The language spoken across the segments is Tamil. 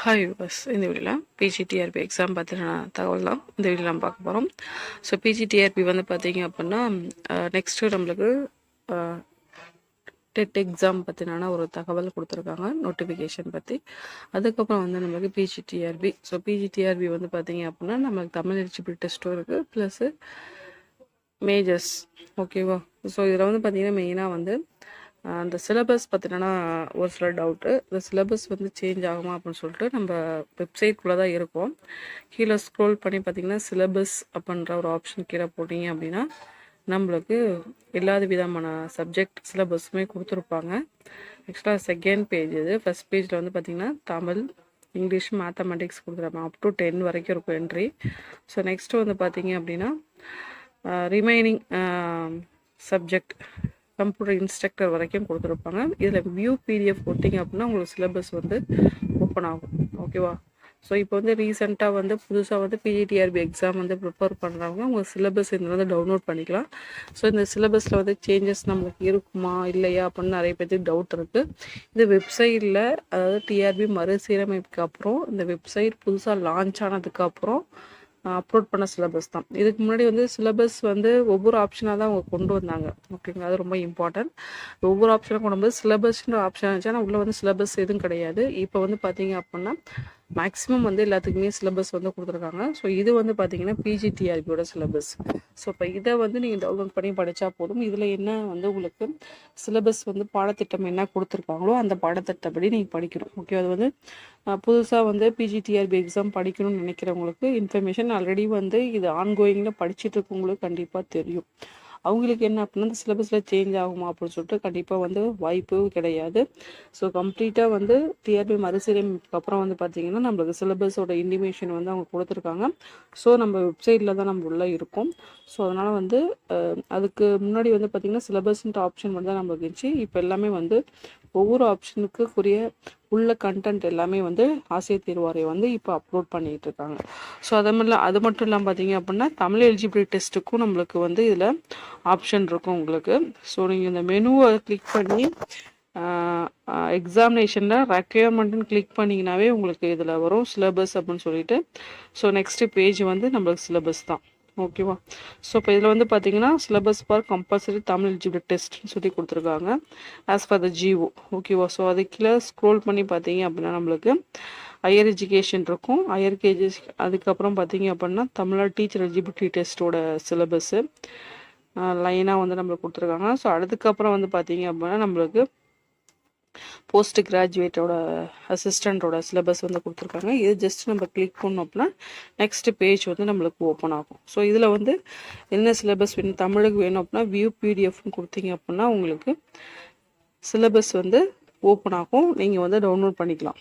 ஹாய் பஸ் இந்த வீடியோவில் பிஜிடிஆர்பி எக்ஸாம் பற்றின தகவல் தான் இந்த வீடியோ நம்ம பார்க்க போகிறோம் ஸோ பிஜிடிஆர்பி வந்து பார்த்தீங்க அப்படின்னா நெக்ஸ்ட்டு நம்மளுக்கு டெட் எக்ஸாம் பற்றினான ஒரு தகவல் கொடுத்துருக்காங்க நோட்டிஃபிகேஷன் பற்றி அதுக்கப்புறம் வந்து நம்மளுக்கு பிஜிடிஆர்பி ஸோ பிஜிடிஆர்பி வந்து பார்த்தீங்க அப்படின்னா நம்மளுக்கு தமிழ் எலிஜிபிள் டெஸ்ட்டும் இருக்குது ப்ளஸ்ஸு மேஜர்ஸ் ஓகேவா ஸோ இதில் வந்து பார்த்தீங்கன்னா மெயினாக வந்து அந்த சிலபஸ் பார்த்தீங்கன்னா ஒரு சில டவுட்டு இந்த சிலபஸ் வந்து சேஞ்ச் ஆகுமா அப்படின்னு சொல்லிட்டு நம்ம வெப்சைட்குள்ளே தான் இருக்கோம். கீழே ஸ்க்ரோல் பண்ணி பார்த்திங்கன்னா சிலபஸ் அப்படின்ற ஒரு ஆப்ஷன் கீழே போட்டிங்க அப்படின்னா நம்மளுக்கு எல்லாத விதமான சப்ஜெக்ட் சிலபஸுமே கொடுத்துருப்பாங்க. ஆக்சுவலாக செகண்ட் பேஜ் இது. ஃபஸ்ட் பேஜில் வந்து பார்த்திங்கன்னா தமிழ் இங்கிலீஷ் மேத்தமெட்டிக்ஸ் கொடுத்துருப்பாங்க அப் டு டென் வரைக்கும் இருக்கும் என்ட்ரி ஸோ நெக்ஸ்ட்டு வந்து பார்த்திங்க அப்படின்னா ரிமைனிங் சப்ஜெக்ட் கம்ப்யூட்டர் இன்ஸ்ட்ரக்டர் வரைக்கும் கொடுத்துருப்பாங்க. இதில் வியூ பிடிஎஃப் கொடுத்தீங்க அப்படின்னா உங்களுக்கு சிலபஸ் வந்து ஓப்பன் ஆகும். ஓகேவா ஸோ இப்போ வந்து ரீசெண்டாக வந்து புதுசாக வந்து பிஜிடிஆர்பி எக்ஸாம் வந்து ப்ரிப்பேர் பண்ணுறவங்க உங்கள் சிலபஸ் இதில் வந்து டவுன்லோட் பண்ணிக்கலாம். ஸோ இந்த சிலபஸில் வந்து சேஞ்சஸ் நம்மளுக்கு இருக்குமா இல்லையா அப்படின்னு நிறைய பேருக்கு டவுட் இருக்குது இந்த வெப்சைட்டில் அதாவது டிஆர்பி மறுசீரமைப்புக்கு அப்புறம் இந்த வெப்சைட் புதுசாக லான்ச் ஆனதுக்கப்புறம் அப்லோட் பண்ண சிலபஸ் தான். இதுக்கு முன்னாடி வந்து சிலபஸ் வந்து ஒவ்வொரு ஆப்ஷனாக தான் அவங்க கொண்டு வந்தாங்க. ஓகேங்களா அது ரொம்ப இம்பார்ட்டன்ட் ஒவ்வொரு ஆப்ஷனாக கொண்டு வந்து சிலபஸ்ன்ற ஆப்ஷன் இருந்துச்சு. ஆனால் உள்ளே வந்து சிலபஸ் எதுவும் கிடையாது. இப்போ வந்து பார்த்தீங்க அப்படின்னா மேக்ஸிமம் வந்து எல்லாத்துக்குமே சிலபஸ் வந்து கொடுத்துருக்காங்க. ஸோ இது வந்து பார்த்தீங்கன்னா பிஜிடிஆர்பியோட சிலபஸ் ஸோ இப்போ இதை வந்து நீங்கள் டவுன்லோட் பண்ணி படித்தா போதும். இதில் என்ன வந்து உங்களுக்கு சிலபஸ் வந்து பாடத்திட்டம் என்ன கொடுத்துருக்காங்களோ அந்த பாடத்திட்டப்படி நீங்கள் படிக்கணும். ஓகே அது வந்து புதுசாக வந்து பிஜிடிஆர்பி எக்ஸாம் படிக்கணும்னு நினைக்கிறவங்களுக்கு இன்ஃபர்மேஷன் ஆல்ரெடி வந்து இது ஆன்கோயிங்கில் படிச்சுட்டு இருக்கவங்களுக்கு கண்டிப்பாக தெரியும். அவங்களுக்கு என்ன அப்படின்னா அந்த சிலபஸில் சேஞ்ச் ஆகுமா அப்படின்னு சொல்லிட்டு கண்டிப்பாக வந்து வாய்ப்பு கிடையாது. ஸோ கம்ப்ளீட்டாக வந்து டிஆர்பி மறுசீரமைப்புக்கு அப்புறம் வந்து பார்த்தீங்கன்னா நம்மளுக்கு சிலபஸோட இன்டிமேஷன் வந்து அவங்க கொடுத்துருக்காங்க. ஸோ நம்ம வெப்சைட்டில் தான் நம்ம உள்ளே இருக்கோம். ஸோ அதனால் வந்து அதுக்கு முன்னாடி வந்து பார்த்திங்கன்னா சிலபஸ்ன்ற ஆப்ஷன் வந்து தான் நம்மளுக்கு இருந்துச்சு. இப்போ எல்லாமே வந்து ஒவ்வொரு ஆப்ஷனுக்குரிய உள்ள கண்டென்ட் எல்லாமே வந்து ஆசிரியர் தேர்வாரை வந்து இப்போ அப்லோட் பண்ணிகிட்டு இருக்காங்க. ஸோ அது மாதிரிலாம் அது மட்டும் இல்லாமல் பார்த்தீங்க அப்படின்னா தமிழ் எலிஜிபிலிட்டி டெஸ்ட்டுக்கும் நம்மளுக்கு வந்து இதில் ஆப்ஷன் இருக்கும் உங்களுக்கு. ஸோ நீங்கள் இந்த மெனுவை கிளிக் பண்ணி எக்ஸாமினேஷனில் ரெக்யர்மெண்ட்னு கிளிக் பண்ணிங்கனாவே உங்களுக்கு இதில் வரும் சிலபஸ் அப்படின்னு சொல்லிட்டு. ஸோ நெக்ஸ்ட்டு பேஜ் வந்து நம்மளுக்கு சிலபஸ் தான். ஓகேவா ஸோ இப்போ இதில் வந்து பார்த்தீங்கன்னா syllabus for compulsory Tamil eligible டெஸ்ட்னு சொல்லி கொடுத்துருக்காங்க. As for the G O ஓகேவா ஸோ அது கீழே ஸ்க்ரோல் பண்ணி பார்த்தீங்க அப்படின்னா நம்மளுக்கு ஹையர் எஜுகேஷன் இருக்கும். ஹையர் கேஜி அதுக்கப்புறம் பார்த்தீங்க அப்படின்னா தமிழ்நாடு டீச்சர் எலிஜிபிலிட்டி டெஸ்ட்டோட சிலபஸ்ஸு லைனாக வந்து நம்மளுக்கு கொடுத்துருக்காங்க. ஸோ அதுக்கப்புறம் வந்து பார்த்தீங்க அப்படின்னா நம்மளுக்கு போஸ்ட் கிராஜுவேட்டோட அசிஸ்டண்ட்டோட சிலபஸ் வந்து கொடுத்துருக்காங்க. இது ஜஸ்ட் நம்ம கிளிக் பண்ணோம் அப்படின்னா நெக்ஸ்ட் பேஜ் வந்து நம்மளுக்கு ஓப்பன் ஆகும். ஸோ இதில் வந்து என்ன சிலபஸ் வேணும் தமிழுக்கு வேணும் அப்படின்னா வியூ பிடிஎஃப்னு கொடுத்தீங்க அப்படின்னா உங்களுக்கு சிலபஸ் வந்து ஓப்பன் ஆகும். நீங்கள் வந்து டவுன்லோட் பண்ணிக்கலாம்.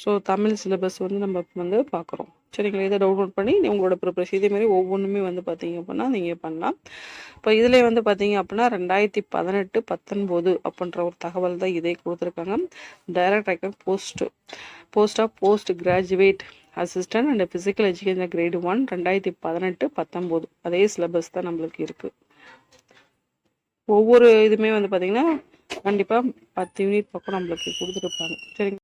ஸோ தமிழ் சிலபஸ் வந்து நம்ம வந்து பார்க்குறோம். சரிங்களா இதை டவுன்லோட் பண்ணி உங்களோட ப்ரிப்பரேஷன் இதேமாதிரி ஒவ்வொன்றுமே வந்து பார்த்தீங்க அப்படின்னா நீங்கள் பண்ணலாம். இப்போ இதில் வந்து பார்த்தீங்க அப்படின்னா ரெண்டாயிரத்தி பதினெட்டு பத்தொன்பது அப்படின்ற ஒரு தகவல் தான் இதே கொடுத்துருக்காங்க. Direct recruit post post of post graduate assistant and physical education grade one ரெண்டாயிரத்தி பதினெட்டு பத்தொம்போது அதே சிலபஸ் தான் நம்மளுக்கு இருக்குது ஒவ்வொரு இதுவுமே வந்து பார்த்திங்கன்னா கண்டிப்பாக பத்து யூனிட் பக்கம் நம்மளுக்கு கொடுத்துருப்பாங்க. சரிங்க